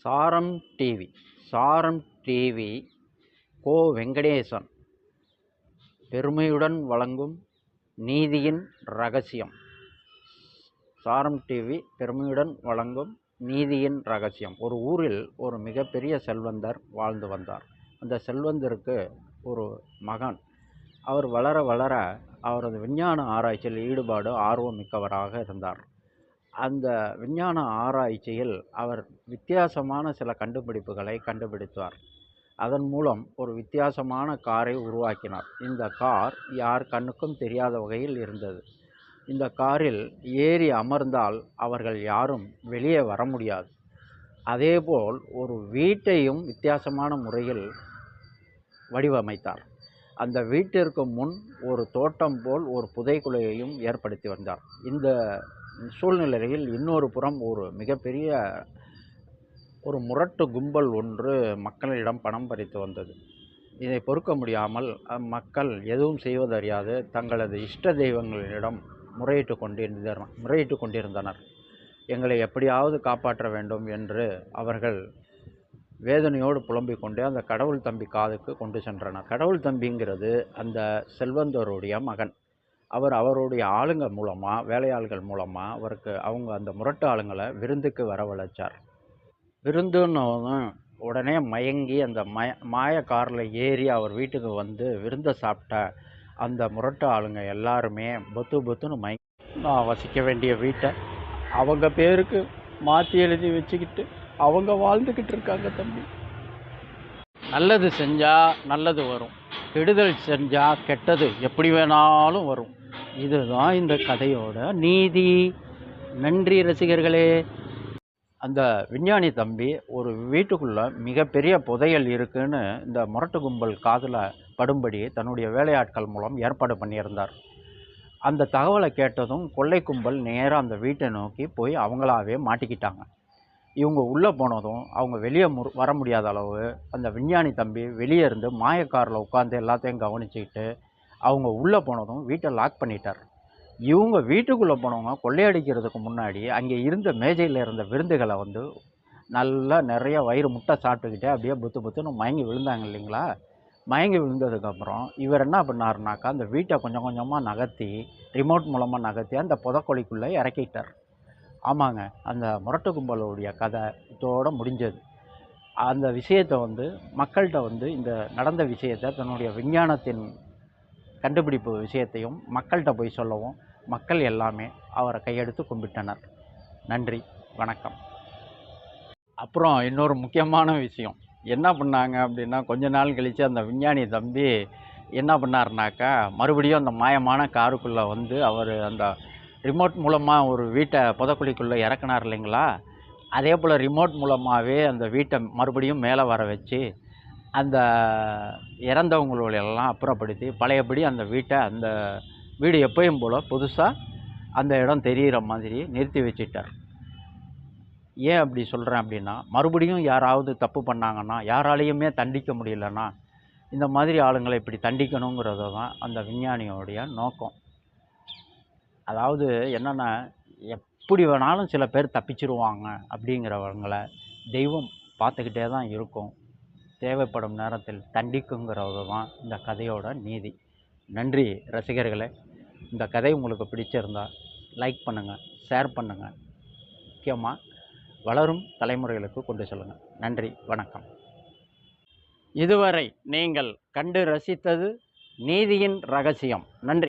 சாரம் டிவி. சாரம் டிவி கோ வெங்கடேசன். பெருமையுடன் வழங்கும் நீதியின் ரகசியம். சாரம் டிவி பெருமையுடன் வழங்கும் நீதியின் ரகசியம். ஒரு ஊரில் ஒரு மிகப்பெரிய செல்வந்தர் வாழ்ந்து வந்தார். அந்த செல்வந்தருக்கு ஒரு மகன். அவர் வளர வளர அவரது விஞ்ஞான ஆராய்ச்சியில் ஈடுபாடு ஆர்வம் மிக்கவராக இருந்தார். அந்த விஞ்ஞான ஆராய்ச்சியில் அவர் வித்தியாசமான சில கண்டுபிடிப்புகளை கண்டுபிடித்தார். அதன் மூலம் ஒரு வித்தியாசமான காரை உருவாக்கினார். இந்த கார் யார் கண்ணுக்கும் தெரியாத வகையில் இருந்தது. இந்த காரில் ஏறி அமர்ந்தால் அவர்கள் யாரும் வெளியே வர முடியாது. அதேபோல் ஒரு வீட்டையும் வித்தியாசமான முறையில் வடிவமைத்தார். அந்த வீட்டிற்கு முன் ஒரு தோட்டம் போல் ஒரு புதைக்குலையையும் ஏற்படுத்தி வந்தார். இந்த சூழ்நிலையில் இன்னொரு புறம் ஒரு மிகப்பெரிய ஒரு முரட்டு கும்பல் ஒன்று மக்களிடம் பணம் பறித்து வந்தது. இதை பொறுக்க முடியாமல் மக்கள் எதுவும் செய்வதறியாது. தங்களது இஷ்ட தெய்வங்களிடம் முறையிட்டு கொண்டிருந்தனர் முறையிட்டு கொண்டிருந்தனர். எங்களை எப்படியாவது காப்பாற்ற வேண்டும் என்று அவர்கள் வேதனையோடு புலம்பிக் கொண்டே அந்த கடவுள் தம்பி காதுக்கு கொண்டு சென்றனர். கடவுள் தம்பிங்கிறது அந்த செல்வந்தருடைய மகன். அவர் அவருடைய ஆளுங்க மூலமாக வேலையாள்கள் மூலமாக அவருக்கு அவங்க அந்த முரட்டு ஆளுங்களை விருந்துக்கு வரவழைச்சார். விருந்துன்னு உடனே மயங்கி அந்த மய மாய காரில் ஏறி அவர் வீட்டுக்கு வந்து விருந்தை சாப்பிட்ட அந்த முரட்டு ஆளுங்க எல்லாருமே பொத்து பொத்துன்னு மயங்கி நான் வசிக்க வேண்டிய வீட்டை அவங்க பேருக்கு மாற்றி எழுதி வச்சுக்கிட்டு அவங்க வாழ்ந்துக்கிட்டு இருக்காங்க தம்பி. நல்லது செஞ்சால் நல்லது வரும். கெடுதல் செஞ்சால் கெட்டது எப்படி வேணாலும் வரும். இதுதான் இந்த கதையோட நீதி. நன்றி ரசிகர்களே. அந்த விஞ்ஞானி தம்பி ஒரு வீட்டுக்குள்ளே மிகப்பெரிய புதையல் இருக்குன்னு இந்த முரட்டு கும்பல் காதில் படும்படி தன்னுடைய வேலையாட்கள் மூலம் ஏற்பாடு பண்ணியிருந்தார். அந்த தகவலை கேட்டதும் கொள்ளை கும்பல் நேராக அந்த வீட்டை நோக்கி போய் அவங்களாவே மாட்டிக்கிட்டாங்க. இவங்க உள்ளே போனதும் அவங்க வெளியே மு வர முடியாத அளவு அந்த விஞ்ஞானி தம்பி வெளியே இருந்து மாயக்காரில் உட்காந்து எல்லாத்தையும் கவனிச்சுக்கிட்டு அவங்க உள்ளே போனதும் வீட்டை லாக் பண்ணிட்டார். இவங்க வீட்டுக்குள்ளே போனவங்க கொள்ளையடிக்கிறதுக்கு முன்னாடி அங்கே இருந்த மேஜையில் இருந்த விருந்துகளை வந்து நல்லா நிறைய வயிறு முட்டை சாப்பிட்டுக்கிட்டே அப்படியே புத்து புத்துன்னு மயங்கி விழுந்தாங்க இல்லைங்களா? மயங்கி விழுந்ததுக்கப்புறம் இவர் என்ன பண்ணாருனாக்கா அந்த வீட்டை கொஞ்சம் கொஞ்சமாக நகர்த்தி ரிமோட் மூலமாக நகர்த்தி அந்த புதக்கொழிக்குள்ளே இறக்கிட்டார். ஆமாங்க அந்த முரட்டு கும்பலுடைய கதை இதோடு முடிஞ்சது. அந்த விஷயத்தை வந்து மக்கள்கிட்ட வந்து இந்த நடந்த விஷயத்தை தன்னுடைய விஞ்ஞானத்தின் கண்டுபிடிப்பு விஷயத்தையும் மக்கள்கிட்ட போய் சொல்லவும் மக்கள் எல்லாமே அவரை கையெடுத்து கும்பிட்டனர். நன்றி வணக்கம். அப்புறம் இன்னொரு முக்கியமான விஷயம். என்ன பண்ணாங்க அப்படின்னா கொஞ்ச நாள் கழித்து அந்த விஞ்ஞானி தம்பி என்ன பண்ணார்னாக்கா மறுபடியும் அந்த மாயமான காருக்குள்ளே வந்து அவர் அந்த ரிமோட் மூலமாக ஒரு வீட்டை புதக்குழிக்குள்ளே இறக்குனார் இல்லைங்களா? அதே போல் ரிமோட் மூலமாகவே அந்த வீட்டை மறுபடியும் மேலே வர வச்சு அந்த இறந்தவங்களெல்லாம் அப்புறப்படுத்தி பழையபடி அந்த வீட்டை அந்த வீடு எப்பயும் போல் புதுசாக அந்த இடம் தெரிகிற மாதிரி நிறுத்தி வச்சிட்டார். ஏன் அப்படி சொல்கிறேன் அப்படின்னா மறுபடியும் யாராவது தப்பு பண்ணாங்கன்னா யாராலையுமே தண்டிக்க முடியலன்னா இந்த மாதிரி ஆளுங்களை இப்படி தண்டிக்கணுங்கிறது தான் அந்த விஞ்ஞானியோடைய நோக்கம். அதாவது என்னென்னா எப்படி வேணாலும் சில பேர் தப்பிச்சிருவாங்க அப்படிங்கிறவங்கள தெய்வம் பார்த்துக்கிட்டே தான் இருக்கும். தேவைப்படும் நேரத்தில் தண்டிக்குங்கிறது தான் இந்த கதையோட நீதி. நன்றி ரசிகர்களே. இந்த கதை உங்களுக்கு பிடிச்சிருந்தா லைக் பண்ணுங்கள் ஷேர் பண்ணுங்கள் முக்கியமாக வளரும் தலைமுறைகளுக்கு கொண்டு செல்லுங்கள் நன்றி வணக்கம். இதுவரை நீங்கள் கண்டு ரசித்தது நீதியின் ரகசியம். நன்றி.